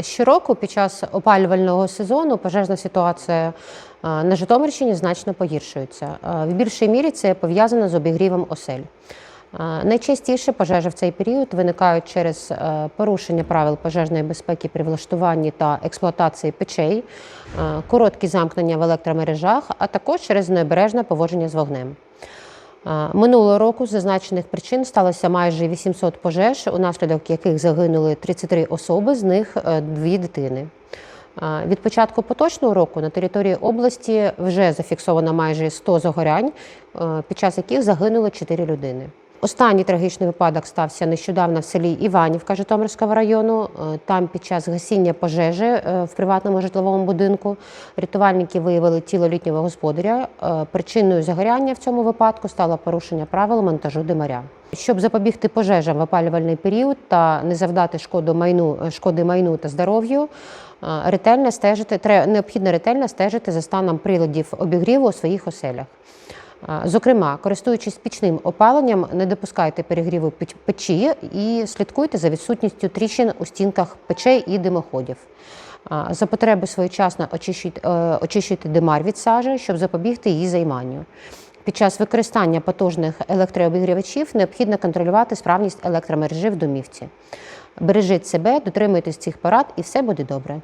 Щороку під час опалювального сезону пожежна ситуація е, на Житомирщині значно погіршується. Е, В більшій мірі це пов'язано з обігрівом осель. Е, Найчастіше пожежі в цей період виникають через порушення правил пожежної безпеки при влаштуванні та експлуатації печей, короткі замкнення в електромережах, а також через необережне поводження з вогнем. Минулого року з зазначених причин сталося майже 800 пожеж, унаслідок яких загинули 33 особи, з них е, дві дитини. Від початку поточного року на території області вже зафіксовано майже 100 загорянь, е, під час яких загинули 4 людини. Останній трагічний випадок стався нещодавно в селі Іванівка Житомирського району. Е, Там під час гасіння пожежі е, в приватному житловому будинку рятувальники виявили тіло літнього господаря. Е, Причиною загоряння в цьому випадку стало порушення правил монтажу димаря. Щоб запобігти пожежам в опалювальний період та не завдати шкоду майну, шкоди майну та здоров'ю, ретельно стежити, необхідно ретельно стежити за станом приладів обігріву у своїх оселях. Зокрема, користуючись пічним опаленням, не допускайте перегріву печі і слідкуйте за відсутністю тріщин у стінках печей і димоходів. За потреби своєчасно е, очищуйте димар від сажі, щоб запобігти її займанню. Під час використання потужних електрообігрівачів необхідно контролювати справність електромережі в домівці. Бережіть себе, дотримуйтесь цих порад, і все буде добре.